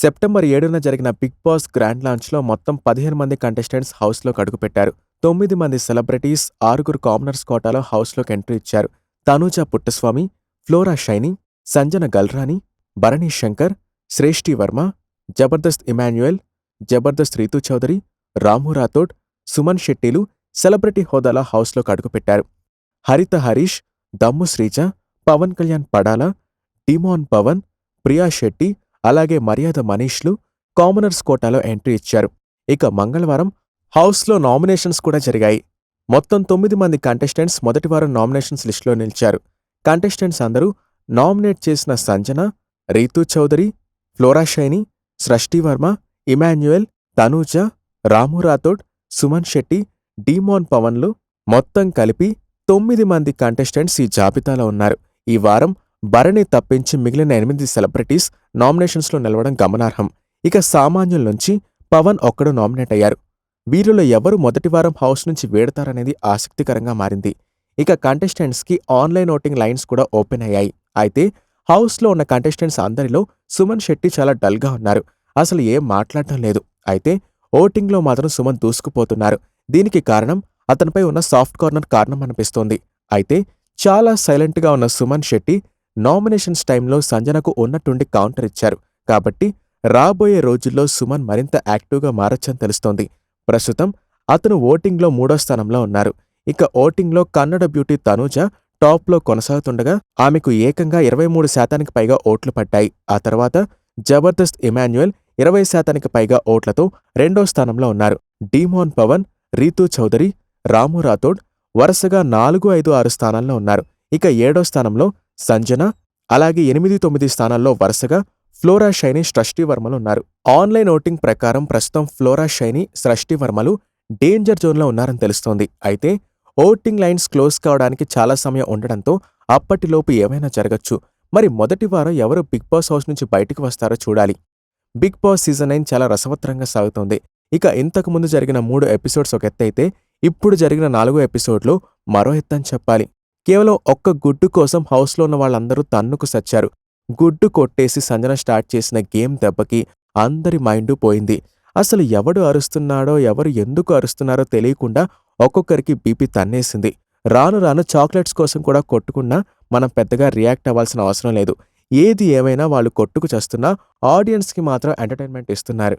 September ఏడున జరిగిన big boss grand లాంచ్లో మొత్తం పదిహేను మంది కంటెస్టెంట్స్ హౌస్లోకి అడుగుపెట్టారు. తొమ్మిది మంది సెలబ్రిటీస్ ఆరుగురు కామనర్స్ కోటాలో హౌస్లోకి ఎంట్రీ ఇచ్చారు. తనూజ పుట్టస్వామి ఫ్లోరా షైని సంజన గల్రాని భరణి శంకర్ శ్రేష్ఠి వర్మ జబర్దస్త్ ఇమాన్యుయల్ జబర్దస్త్ రీతు చౌదరి రాము రాథోడ్ సుమన్ శెట్టిలు సెలబ్రిటీ హోదాలో హౌస్లోకి అడుగుపెట్టారు. హరిత హరీష్ దమ్ము శ్రీజ పవన్ కళ్యాణ్ పడాల డిమోన్ పవన్ ప్రియా శెట్టి అలాగే మర్యాద మనీష్లు కామనర్స్ కోటాలో ఎంట్రీ ఇచ్చారు. ఇక మంగళవారం హౌస్లో నామినేషన్స్ కూడా జరిగాయి. మొత్తం తొమ్మిది మంది కంటెస్టెంట్స్ మొదటి వారం నామినేషన్స్ లిస్టులో నిలిచారు. కంటెస్టెంట్స్ అందరూ నామినేట్ చేసిన Sanjana Ritu Chowdary Flora Saini Srishti Varma Emmanuel Tanuja Ramu Rathod Suman Shetty demon పవన్లు మొత్తం కలిపి తొమ్మిది మంది కంటెస్టెంట్స్ ఈ జాబితాలో ఉన్నారు. ఈ వారం భరణి తప్పించి మిగిలిన ఎనిమిది సెలబ్రిటీస్ నామినేషన్స్లో నిలవడం గమనార్హం. ఇక సామాన్యుల నుంచి పవన్ ఒక్కడు నామినేట్ అయ్యారు. వీరిలో ఎవరు మొదటి వారం హౌస్ నుంచి వేడతారనేది ఆసక్తికరంగా మారింది. ఇక కంటెస్టెంట్స్కి ఆన్లైన్ ఓటింగ్ లైన్స్ కూడా ఓపెన్ అయ్యాయి. అయితే హౌస్లో ఉన్న కంటెస్టెంట్స్ అందరిలో సుమన్ శెట్టి చాలా డల్గా ఉన్నారు. అసలు ఏం మాట్లాడటం లేదు. అయితే ఓటింగ్లో మాత్రం సుమన్ దూసుకుపోతున్నారు. దీనికి కారణం అతనిపై ఉన్న సాఫ్ట్ కార్నర్ కారణం అనిపిస్తోంది. అయితే చాలా సైలెంట్గా ఉన్న సుమన్ శెట్టి నామినేషన్స్ టైంలో సంజనకు ఉన్నట్టుండి కౌంటర్ ఇచ్చారు. కాబట్టి రాబోయే రోజుల్లో సుమన్ మరింత యాక్టివ్గా మారొచ్చని తెలుస్తోంది. ప్రస్తుతం అతను ఓటింగ్లో మూడో స్థానంలో ఉన్నారు. ఇక ఓటింగ్లో కన్నడ బ్యూటీ తనూజ టాప్లో కొనసాగుతుండగా ఆమెకు ఏకంగా ఇరవై మూడు శాతానికి పైగా ఓట్లు పడ్డాయి ఆ తర్వాత జబర్దస్త్ ఇమాన్యుయల్ ఇరవై శాతానికి పైగా ఓట్లతో రెండో స్థానంలో ఉన్నారు. డీమోన్ పవన్ రీతూ చౌదరి రాము రాథోడ్ వరుసగా నాలుగు ఐదు ఆరు స్థానాల్లో ఉన్నారు. ఇక ఏడో స్థానంలో సంజన అలాగే ఎనిమిది తొమ్మిది స్థానాల్లో వరుసగా ఫ్లోరా షైని సృష్టి వర్మలు ఉన్నారు ఆన్లైన్ ఓటింగ్ ప్రకారం ప్రస్తుతం ఫ్లోరా షైని సృష్టి వర్మలు డేంజర్ జోన్లో ఉన్నారని తెలుస్తోంది. అయితే ఓటింగ్ లైన్స్ క్లోజ్ కావడానికి చాలా సమయం ఉండడంతో అప్పటిలోపు ఏమైనా జరగచ్చు. మరి మొదటి వారం ఎవరు బిగ్ బాస్ హౌస్ నుంచి బయటకు వస్తారో చూడాలి. బిగ్ బాస్ సీజన్ నైన్ చాలా రసవత్రంగా సాగుతోంది. ఇక ఇంతకు ముందు జరిగిన మూడు ఎపిసోడ్స్ ఒక ఎత్తైతే ఇప్పుడు జరిగిన నాలుగో ఎపిసోడ్లో మరో ఎత్తని చెప్పాలి. కేవలం ఒక్క గుడ్డు కోసం హౌస్లో ఉన్న వాళ్ళందరూ తన్నుకు సచ్చారు. గుడ్డు కొట్టేసి సంజన స్టార్ట్ చేసిన గేమ్ దెబ్బకి అందరి మైండు పోయింది. అసలు ఎవడు అరుస్తున్నాడో ఎవరు ఎందుకు అరుస్తున్నారో తెలియకుండా ఒక్కొక్కరికి బీపీ తన్నేసింది. రాను రాను చాక్లెట్స్ కోసం కూడా కొట్టుకున్నా మనం పెద్దగా రియాక్ట్ అవ్వాల్సిన అవసరం లేదు. ఏది ఏమైనా వాళ్ళు కొట్టుకు చేస్తున్నా ఆడియన్స్కి మాత్రం ఎంటర్టైన్మెంట్ ఇస్తున్నారు.